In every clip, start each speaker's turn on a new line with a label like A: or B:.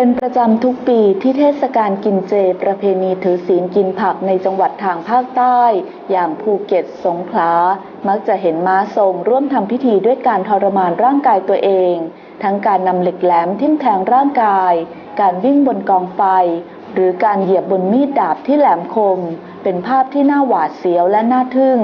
A: เป็นประจำทุกปีที่เทศกาลกินเจ ประเพณีถือศีลกินผักในจังหวัดทางภาคใต้ อย่างภูเก็ตสงขลา มักจะเห็นม้าทรงร่วมทำพิธีด้วยการทรมานร่างกายตัวเอง ทั้งการนำเหล็กแหลมทิ่มแทงร่างกาย การวิ่งบนกองไฟ หรือการเหยียบบนมีดดาบที่แหลมคม เป็นภาพที่น่าหวาดเสียวและน่าทึ่ง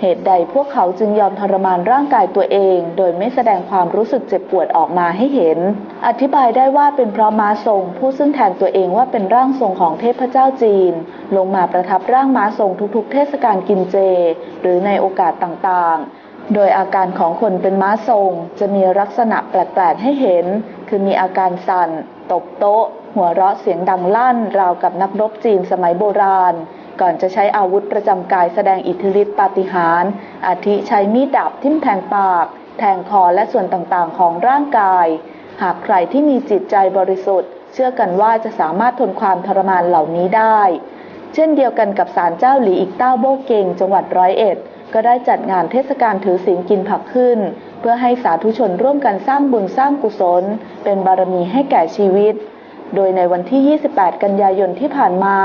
A: เหตุใดพวกเขาจึงยอมทรมานร่างกายตัวเอง โดยไม่แสดงความรู้สึกเจ็บปวดออกมาให้เห็น อธิบายได้ว่าเป็นเพราะม้าทรง ผู้ซึ่งแทนตัวเองว่าเป็นร่างทรงของเทพเจ้าจีน ลงมาประทับร่างม้าทรงทุกๆ เทศกาลกินเจ หรือในโอกาสต่างๆ โดยอาการของคนเป็นม้าทรง จะมีลักษณะแปลกๆให้เห็น คือมีอาการสั่น ตบโต๊ะ หัวเราะเสียงดังลั่น ราวกับนักรบจีนสมัยโบราณ ก่อนจะใช้อาวุธประจำกายแสดงอิทธิฤทธิปาฏิหาริย์อาทิใช้มีดดาบทิ่มแทงปาก แทงคอและส่วนต่างๆ ของร่างกาย หากใครที่มีจิตใจบริสุทธิ์ เชื่อกันว่าจะสามารถทนความทรมานเหล่านี้ได้ เช่นเดียวกันกับศาลเจ้าหลีอีกเต้าโบเกงจังหวัดร้อยเอ็ด ก็ได้จัดงานเทศกาลถือศีลกินผักขึ้น เพื่อให้สาธุชนร่วมกันสร้างบุญสร้างกุศล เป็นบารมีให้แก่ชีวิต โดยในวันที่ 28 กันยายนที่ผ่านมา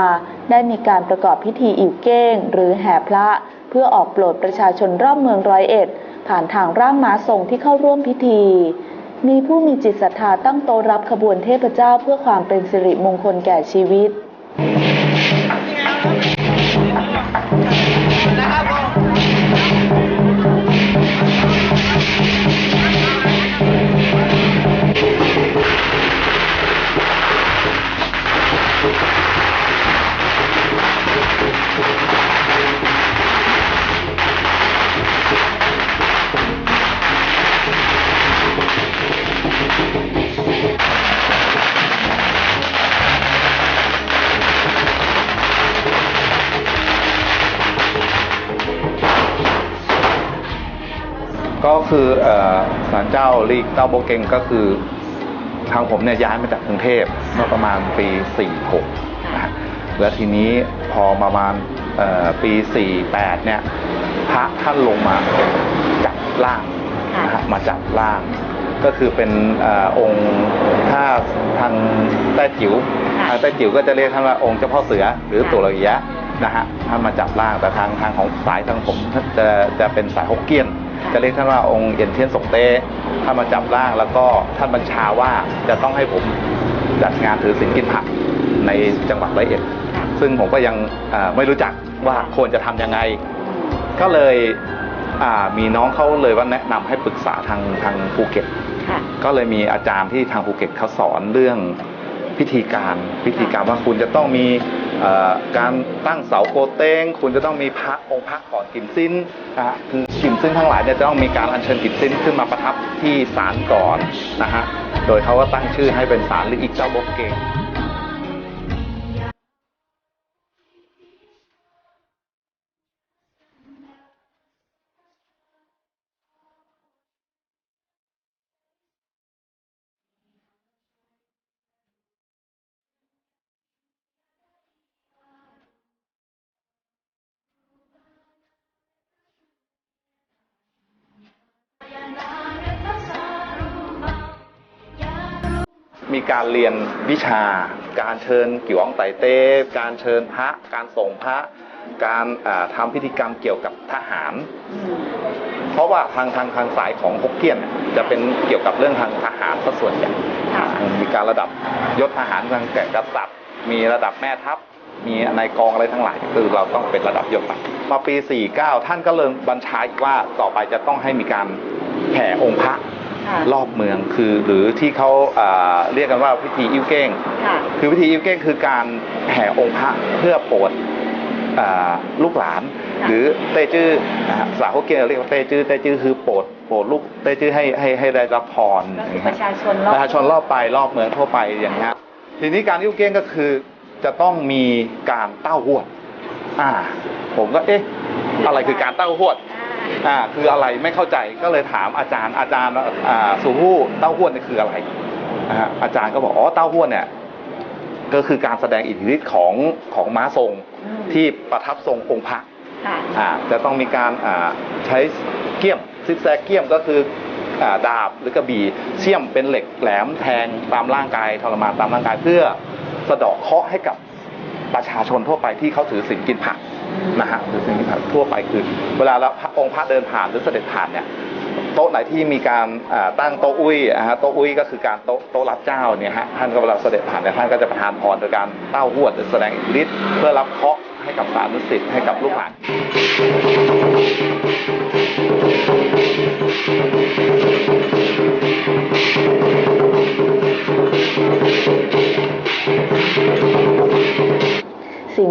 A: ได้มีการประกอบพิธีอิ่วเก้ง หรือแห่พระ เพื่อออกโปรดประชาชนรอบเมืองร้อยเอ็ด ผ่านทางร่างม้าทรงที่เข้าร่วมพิธี มีผู้มีจิตศรัทธาตั้งโตรับขบวนเทพเจ้าเพื่อความเป็นสิริมงคลแก่ชีวิต
B: คือเอ่อศาลเจ้าลีกเต้าโบเกงก็คือ ทางผมเนี่ยย้ายมาจากกรุงเทพเมื่อประมาณปี 46นะฮะแล้วทีนี้พอประมาณเอ่อปี 48 เนี่ย พระท่านลงมาจับร่างนะฮะมาจับร่าง ก็คือเป็นเออองค์ถ้าทางแต้จิ๋ว
C: ค่ะ
B: ทางแต้จิ๋วก็จะเรียกท่านว่าองค์เจ้าพ่อเสือหรือ
C: ค่ะ
B: ตุลยะนะฮะท่านมาจับร่างแต่ทางทางของสายทางผมท่านจะจะเป็นสายฮกเกี้ยน จะเรียกท่านว่าองค์เอ็นเทียนสงเต้ท่านมาจับร่างแล้วก็ท่านบัญชาว่าจะต้องให้ผมจัดงานถือศีลกินผักในจังหวัดร้อยเอ็ด
C: ค่ะ
B: ซึ่งผมก็ยังเอ่อไม่รู้จักว่าควรจะทำยังไง ก็เลยอ่ามีน้องเขาเลยว่าแนะนำให้ปรึกษาทางทางภูเก็ต
C: ค่ะ
B: ก็เลยมีอาจารย์ที่ทางภูเก็ตเขาสอนเรื่อง พิธีการพิธีการว่าคุณจะต้องมีเอ่อการตั้งเสาโกเต้ง คุณจะต้องมีพระองค์พระก่อนกิมซินนะฮะคือกิมซินทั้งหลายเนี่ยจะต้องมีการอัญเชิญกิมซินขึ้นมาประทับที่ศาลก่อนนะฮะโดยเขาก็ตั้งชื่อให้เป็นศาลหรืออีกเจ้าบกเกง มีการเรียนวิชา การเชิญกิ่วอองไตเต้การเชิญพระ การส่งพระ การอ่าทำพิธีกรรมเกี่ยวกับทหาร เพราะว่าทางทางทางสายของฮกเกี้ยนเนี่ยจะเป็นเกี่ยวกับเรื่องทางทหารซะส่วนใหญ่
C: ค่ะ
B: มีการระดับยศทหารทางแก่กษัตริย์ มีระดับแม่ทัพมีนายกองอะไรทั้งหลายคือเราต้องเป็นระดับยศไปมาปี 49 ท่านก็เลยบัญชาอีกว่าต่อไปจะต้องให้มีการแผ่องค์พระ
C: ค่ะ
B: รอบเมืองคือหรือที่เขาอ่าเรียกกันว่าพิธีอิ่วเก้ง
C: ค่ะ
B: คือพิธีอิ่วเก้งคือการแห่องค์พระเพื่อโปรดอ่าลูกหลาน
C: ค่ะ
B: หรือเตจื้อนะฮะภาษาฮกเกี้ยนเรียกว่าเตจื้อเตจื้อคือโปรดโปรดลูกเตจื้อให้ให้ให้ได้รับพร
C: ก็คือ
B: อย่าง
C: ป
B: เงี้ย
C: ระชาชนรอบ
B: ประชาชนรอบไปรอบเมืองทั่วไปอย่างเงี้ยทีนี้การอิ่วเก้งก็คือจะต้องมีการเต้าหวด อ่า ผมก็เอ๊ะ อะไรคือการเต้าหวด อ่าคืออะไรไม่เข้าใจก็เลยถามอาจารย์อาจารย์อ่าสุหู้เต้าห้วนนี่คืออะไรนะฮะอาจารย์ก็บอกอ๋อเต้าห้วนเนี่ย ก็คือการแสดงอิทธิฤทธิ์ของของม้าทรง
C: อืม
B: ที่ประทับทรงองค์พระ
C: ค่ะ
B: อ่าจะต้องมีการอ่าใช้เกี้ยมซิกแซกเกี้ยมก็คืออ่าดาบหรือกระบี่เสี้ยมเป็นเหล็กแหลมแทงตามร่างกายทรมานตามร่างกายเพื่อสะเดาะเคราะห์ให้กับ ประชาชนทั่วไปที่เขาถือศีลกินผักนะฮะถือศีลกินผักทั่วไปคือ เวลาเราองค์พระเดินผ่านหรือเสด็จผ่านเนี่ยโต๊ะไหนที่มีการตั้งโต๊ะอุ้ยอะฮะโต๊ะอุ้ยก็คือการโต๊ะโต๊ะรับเจ้าเนี่ยฮะท่านก็เวลาเสด็จผ่านเนี่ยท่านก็จะประทานพรโดยการเต้าหวดหรือแสดงอิทธิฤทธิ์เพื่อรับเคาะให้กับสานุสิทธิ์ให้กับลูกหลาน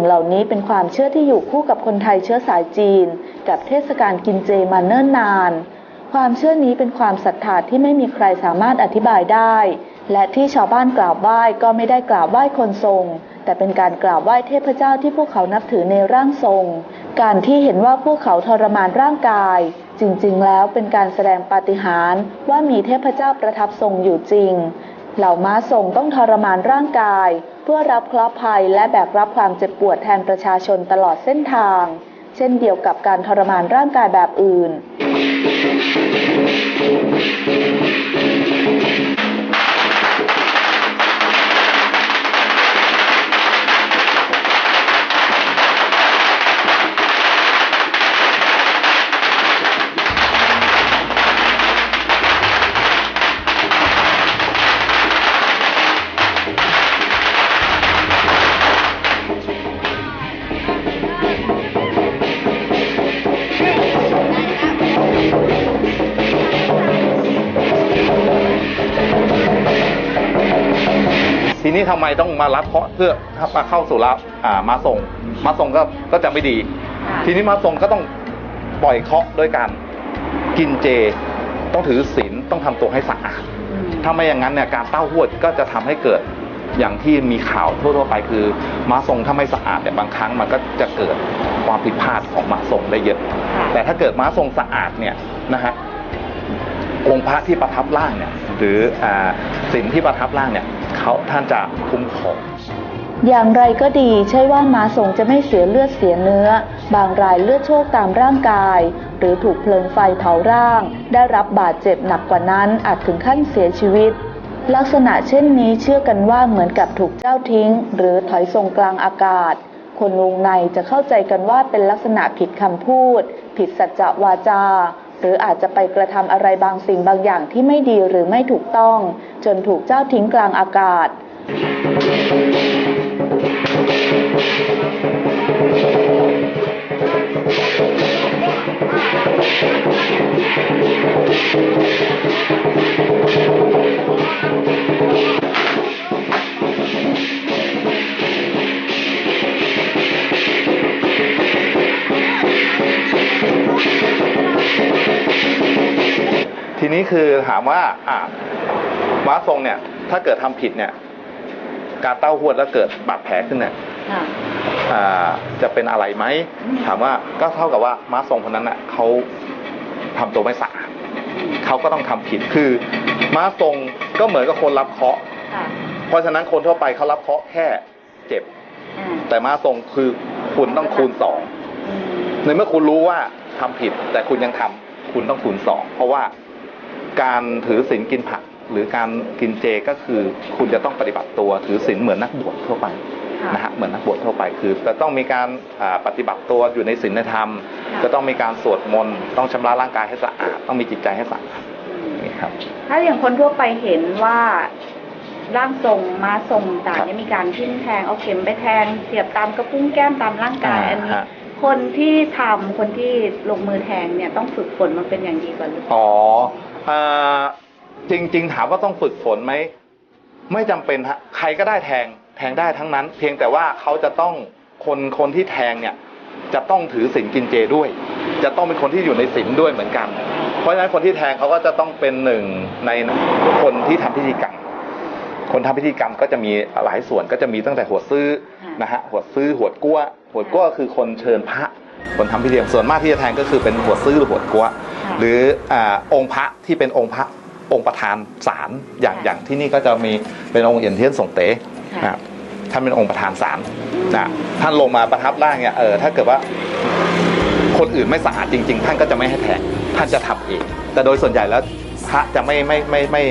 A: งเหล่านี้เป็นความเชื่อที่อยู่คู่กับคนไทยเชื้อสายจีน กับเทศกาลกินเจมาเนิ่นนาน ความเชื่อนี้เป็นความศรัทธาที่ไม่มีใครสามารถอธิบายได้ และที่ชาวบ้านกราบไหว้ก็ไม่ได้กราบไหว้คนทรง แต่เป็นการกราบไหว้เทพเจ้าที่พวกเขานับถือในร่างทรง การที่เห็นว่าพวกเขาทรมานร่างกาย จริงๆ แล้วเป็นการแสดงปาฏิหาริย์ว่ามีเทพเจ้าประทับทรงอยู่จริง เหล่าม้าทรงต้องทรมานร่างกาย เพื่อรับเคราะห์ภัยและแบกรับความเจ็บปวดแทนประชาชนตลอดเส้นทาง เช่นเดียวกับการทรมานร่างกายแบบอื่น
B: นี้ทำไมต้องมารับเคราะห์เพื่อมาเข้าสู่รับอ่ามาส่ง มาส่งก็ก็จะไม่ดี ทีนี้มาส่งก็ต้องปล่อยเคราะห์ด้วยการกินเจ ต้องถือศีลต้องทำตัวให้สะอาดถ้าไม่อย่างนั้นเนี่ยการเต้าหวดก็จะทำให้เกิดอย่างที่มีข่าวทั่วๆไปคือม้าทรงถ้าไม่สะอาดเนี่ยบางครั้งมันก็จะเกิดความผิดพลาดของม้าทรงได้เยอะ
A: ค่ะ
B: แต่ถ้าเกิดม้าทรงสะอาดเนี่ยนะฮะองค์พระที่ประทับร่างเนี่ยหรืออ่าสิ่งที่ประทับร่างเนี่ย เขาท่านจะคุ้มครอง
A: อย่างไรก็ดีใช่ว่าม้าทรงจะไม่เสียเลือดเสียเนื้อ บางรายเลือดโชคตามร่างกาย หรือถูกเพลิงไฟเผาร่าง ได้รับบาดเจ็บหนักกว่านั้นอาจถึงขั้นเสียชีวิต ลักษณะเช่นนี้เชื่อกันว่าเหมือนกับถูกเจ้าทิ้ง หรือถอยทรงกลางอากาศ คนวงในจะเข้าใจกันว่าเป็นลักษณะผิดคำพูด ผิดสัจจวาจา หรืออาจจะไปกระทำอะไรบางสิ่งบางอย่างที่ไม่ดีหรือไม่ถูกต้อง จนถูกเจ้าทิ้งกลางอากาศ
B: ที นี้คือถามว่าอ่าม้าทรงเนี่ย ถ้าเกิดทำผิดเนี่ย การเต้าหวดแล้วเกิดบาดแผลขึ้นเนี่ยอ่าจะเป็นอะไรไหม ถามว่าก็เท่ากับว่าม้าทรงคนนั้นน่ะเขาทำตัวไม่สะอาดเขาก็ต้องทำผิดคือ ม้าทรงก็เหมือนกับคนรับเคราะห์เพราะฉะนั้นคนทั่วไปเขารับเคราะห์แค่เจ็บ แต่ม้าทรงคือคุณต้องคูณสองในเมื่อคุณรู้ว่าทำผิด แต่คุณยังทำคุณต้องคูณสองเพราะว่า การถือศีลกินผัก หรือการกินเจก็คือคุณจะต้องปฏิบัติตัวถือศีลเหมือนนักบวชทั่วไป
A: ค่ะ
B: นะฮะเหมือนนักบวชทั่วไปคือจะต้องมีการอ่าปฏิบัติตัวอยู่ในศีลในธรรม
A: ค่ะ
B: จะต้องมีการสวดมนต์ต้องชำระร่างกายให้สะอาดต้องมีจิตใจให้สะอาดนี่ครับ
C: ถ้าอย่างคนทั่วไปเห็นว่าร่างทรงมาทรงต่าง
B: ครับ
C: เนี่ยมีการทิ่มแทงเอาเข็มไปแทงเสียบตามกระพุ้งแก้มตามร่างกาย
B: อ่า
C: อันนี้
B: ฮะ
C: คนที่ทำคนที่ลงมือแทงเนี่ยต้องฝึกฝนมาเป็นอย่างดีก่อนหรือเปล่า
B: อ๋ออ่า จริง ๆ ถามว่าต้องฝึกฝนไหมไม่จำเป็นฮะใครก็ได้แทงแทงได้ทั้งนั้น เพียงแต่ว่าเขาจะต้องคนคนที่แทงเนี่ยจะต้องถือศีลกินเจด้วย จะต้องเป็นคนที่อยู่ในศีลด้วยเหมือนกัน เพราะฉะนั้นคนที่แทงเขาก็จะต้องเป็นหนึ่งในคนที่ทำพิธีกรรม คนทำพิธีกรรมก็จะมีหลายส่วนก็จะมีตั้งแต่หัวซื้อนะฮะหัวซื้อหัวกั้วหัวกั้วคือคนเชิญพระ คนทำพิธีกรรมส่วนมากที่จะแทงก็คือเป็นหัวซื้อหรือหัวกั้ว หรืออ่าองค์พระที่เป็นองค์พระองค์ประธานศาลอย่างอย่างที่นี่ก็จะมีเป็นองค์เอียนเทียนสงเต๋นะครับท่านเป็นองค์ประธานศาลนะท่านลงมาประทับร่างเนี่ยเออถ้าเกิดว่าคนอื่นไม่สะอาดจริง ๆ ท่านก็จะไม่ให้แทงท่านจะทำเอง แต่โดยส่วนใหญ่แล้วพระจะไม่ไม่ไม่ไม่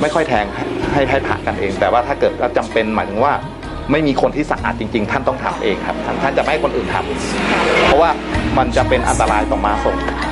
B: ไม่ค่อยแทงให้ให้พระกันเอง แต่ว่าถ้าเกิดจำเป็นหมายถึงว่าไม่มีคนที่สะอาดจริง ๆ ท่านต้องทำเองครับท่านท่านจะไม่ให้คนอื่นทำเพราะว่ามันจะเป็นอันตรายต่อมาส่ง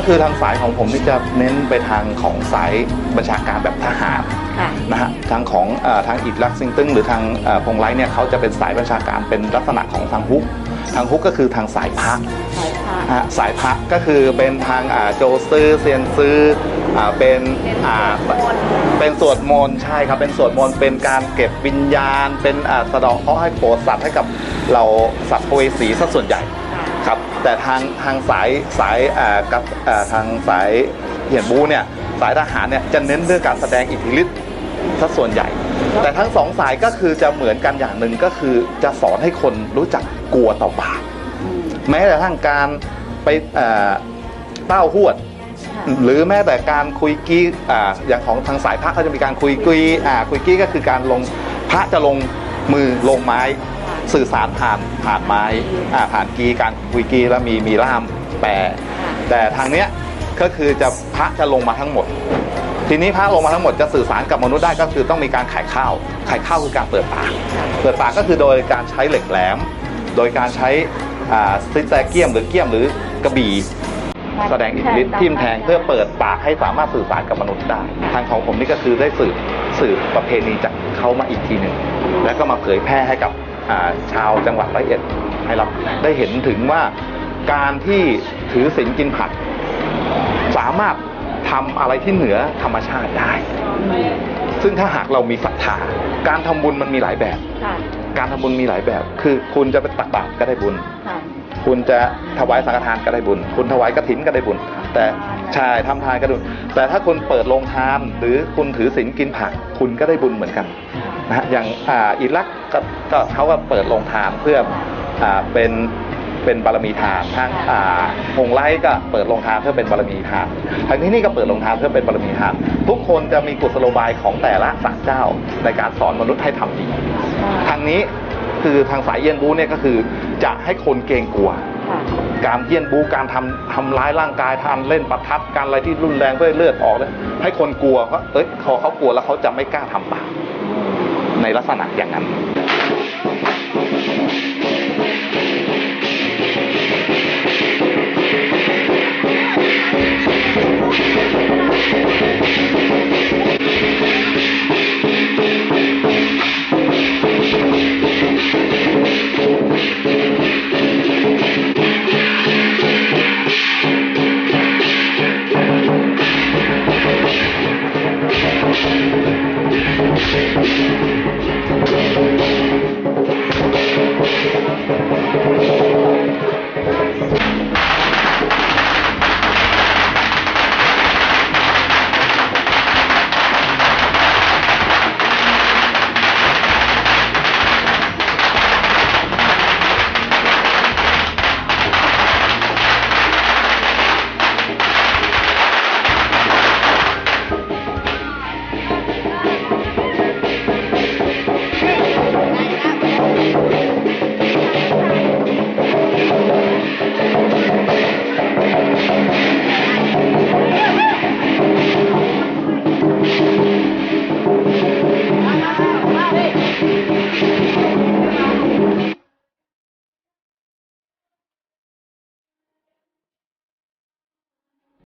B: ก็คือทางสายของผมนี่จะเน้นไปทางของสายบัญชาการแบบทหาร
C: ค่ะ
B: นะฮะทางของเออทางอิดลักซิงตึงหรือทางเอ่อพงไลท์เนี่ยเขาจะเป็นสายบัญชาการเป็นลักษณะของทางฮุก ทางฮุกก็คือทางสายพระ
C: สายพาน
B: นะฮะสายพระก็คือเป็นทางอ่าโจซื้อเซียนซื้ออ่าเป็นอ่าเป็นสวดมนต์ใช่ครับเป็นสวดมนต์เป็นการเก็บวิญญาณ เป็นอ่าสะเดาะเคราะห์ให้โปรดสัตว์ให้กับเราสัตว์ภเวสีซะส่วนใหญ่
C: ค่ะ
B: ครับ แต่ทางทางสายสายอ่ากับอ่าทางสายเหียนบูเนี่ยสายทหารเนี่ยจะเน้นเรื่องการแสดงอิทธิฤทธิ์ซะส่วนใหญ่ แต่ทั้งสองสายก็คือจะเหมือนกันอย่างหนึ่งก็คือจะสอนให้คนรู้จักกลัวต่อบาปแม้แต่ทั้งการไปเต้าหวด
C: ค่ะ
B: หรือแม้แต่การคุยกี้ออย่างของทางสายพระเขาจะมีการคุยกี้คุยกี้ก็คือการลงพระจะลงมือลงไม้ สื่อสารผ่านผ่านไม้อ่าผ่านกีการคุยกีแล้วมีมีล่ามแปลแต่ทางเนี้ยก็คือจะพระจะลงมาทั้งหมด ทีนี้พระลงมาทั้งหมดจะสื่อสารกับมนุษย์ได้ก็คือต้องมีการไขข้าวไขข้าวคือการเปิดปากเปิดปากก็คือโดยการใช้เหล็กแหลม โดยการใช้อ่าซิแซเกียมหรือเกียมหรือกระบี่แสดงอิทธิฤทธิ์ทิ่มแทงเพื่อเปิดปากให้สามารถสื่อสารกับมนุษย์ได้ ทางของผมนี่ก็คือได้สืบสืบประเพณีจากเขามาอีกทีหนึ่งแล้วก็มาเผยแพร่ให้กับอ่า ชาวจังหวัดร้อยเอ็ดให้เราได้เห็นถึงว่าการที่ถือศีลกินผัก สามารถทำอะไรที่เหนือธรรมชาติได้ ซึ่งถ้าหากเรามีศรัทธาการทำบุญมันมีหลายแบบ
C: ค่ะ
B: การทำบุญมีหลายแบบ คือคุณจะไปตักบาตรก็ได้บุญ
C: ค่ะ
B: คุณจะถวายสังฆทานก็ได้บุญ คุณถวายกฐินก็ได้บุญ แต่ใช่ทำทานก็ได้บุญแต่ถ้าคุณเปิดโรงทานหรือคุณถือศีลกินผัก คุณก็ได้บุญเหมือนกัน นะฮะอย่างอิรักก็ก็เขาก็เปิดโรงทานเพื่อเป็นเป็นบารมีทานทางอ่าหงไล่ก็เปิดโรงทานเพื่อเป็นบารมีทานทางที่นี่ก็เปิดโรงทานเพื่อเป็นบารมีทาน ทุกคนจะมีกุศโลบายของแต่ละศาลเจ้าในการสอนมนุษย์ให้ทำดี ทางนี้คือทางสายเยียนบูเนี่ยก็คือจะให้คนเกรงกลัว การเยียนบูการทำทำร้ายร่างกายทำเล่นประทัดการอะไรที่รุนแรงเพื่อเลือดออกเลยให้คนกลัวว่าเอ้ยพอเขากลัวแล้วเขาจะไม่กล้าทำบาป ในลักษณะอย่างนั้น
D: Thank